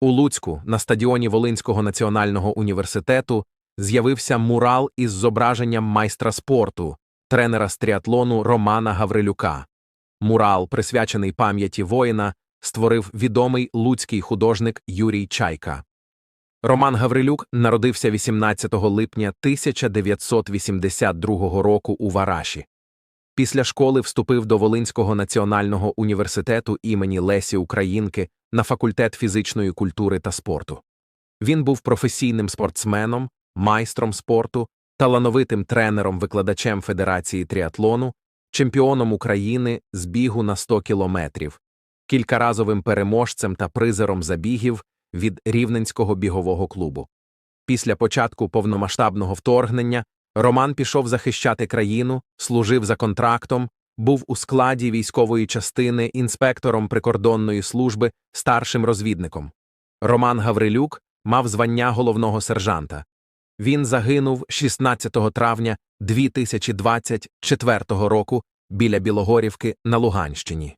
У Луцьку на стадіоні Волинського національного університету з'явився мурал із зображенням майстра спорту, тренера з тріатлону Романа Гаврилюка. Мурал, присвячений пам'яті воїна, створив відомий луцький художник Юрій Чайка. Роман Гаврилюк народився 18 липня 1982 року у Вараші. Після школи вступив до Волинського національного університету імені Лесі Українки на факультет фізичної культури та спорту. Він був професійним спортсменом, майстром спорту, талановитим тренером-викладачем Федерації тріатлону, чемпіоном України з бігу на 100 кілометрів, кількаразовим переможцем та призером забігів від Рівненського бігового клубу. Після початку повномасштабного вторгнення Роман пішов захищати країну, служив за контрактом, був у складі військової частини інспектором прикордонної служби, старшим розвідником. Роман Гаврилюк мав звання головного сержанта. Він загинув 16 травня 2024 року біля Білогорівки на Луганщині.